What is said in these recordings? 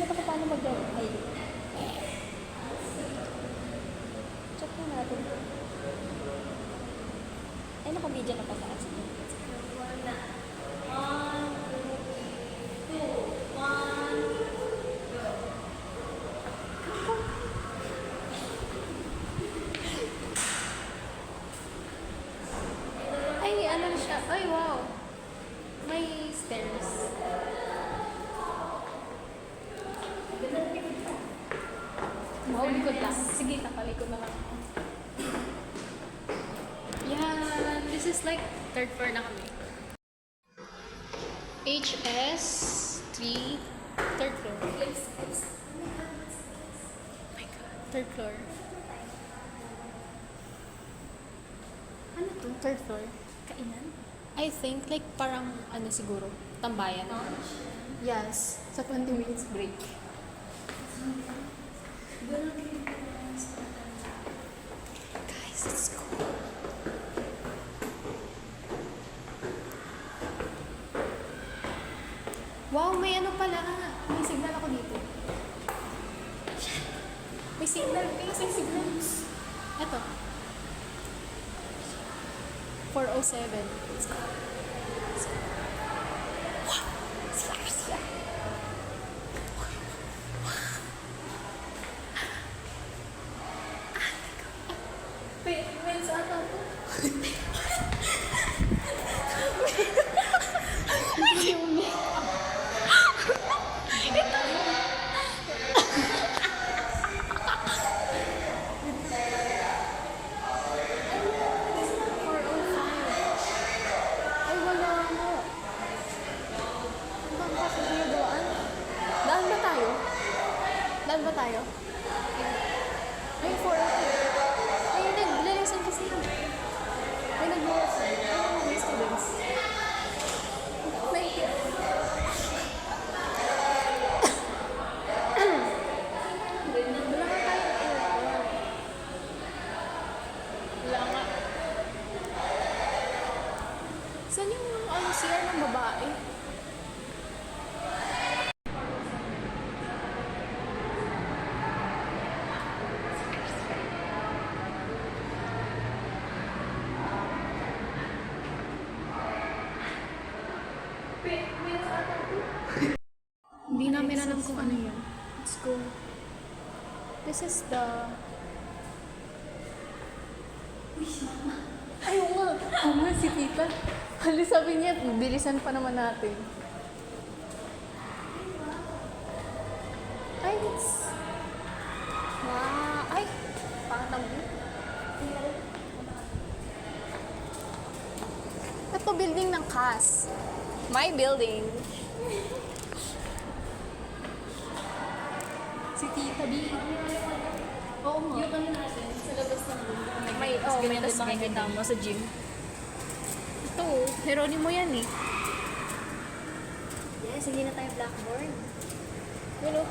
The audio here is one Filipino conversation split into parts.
Nakalimutan ko paano mag-ano. Ay. Check na natin. Ay, naka-video na pa sa akin. Ay, ano siya? Ay, wow. May stairs. Wow, likod lang. Sige, nakalikod na lang ako. Yan. This is like third floor na kami. HS 3 third floor. Oh my god. Third floor. Ano to? Third floor. Kainan? I think like parang ano siguro, tambayan. Yes, sa 20 minutes break. Guys, let's go. Wow, may ano pala. May signal ako dito. May signal. May signal. Ito. 407. Let's go. Let's go. Wow! Siya, siya. Wait, wait, saan ako? Ay, wala mo. Ang bangka sa ginagawan. Daan ba tayo? Daan ba tayo? Ay, 4 Ay, nag-lesson kasi. Ay, nag-lesson. Ay, may students. May. Saan yung ano siya ng babae? Hindi namin alam kung ano yun. Let's go. This is the... Ayaw nga. Oo nga, si tita. Hali sabi niya, bilisan pa naman natin. Ay, it's... Wow. Ay, pangatang Ito building ng CAS. My building. si Tita B. Oo nga. Yung ano natin, sa labas ng room. May, oh, may tas makikita mo sa gym. Ito, Heronimo yan eh. Yes, hindi na tayo blackboard. Yun o.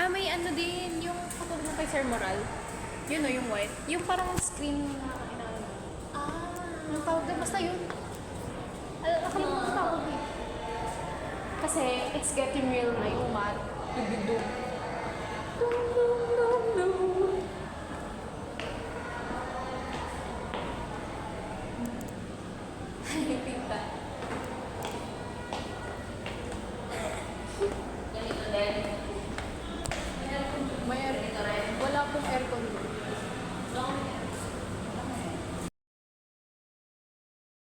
Ah, may ano din, yung katulad ng kay Sir Moral. Yun o, yung white. Yung parang screen na inaano. Ah. Anong tawag doon? Basta yun. Al- Nakalimutan ko eh. Kasi it's getting real na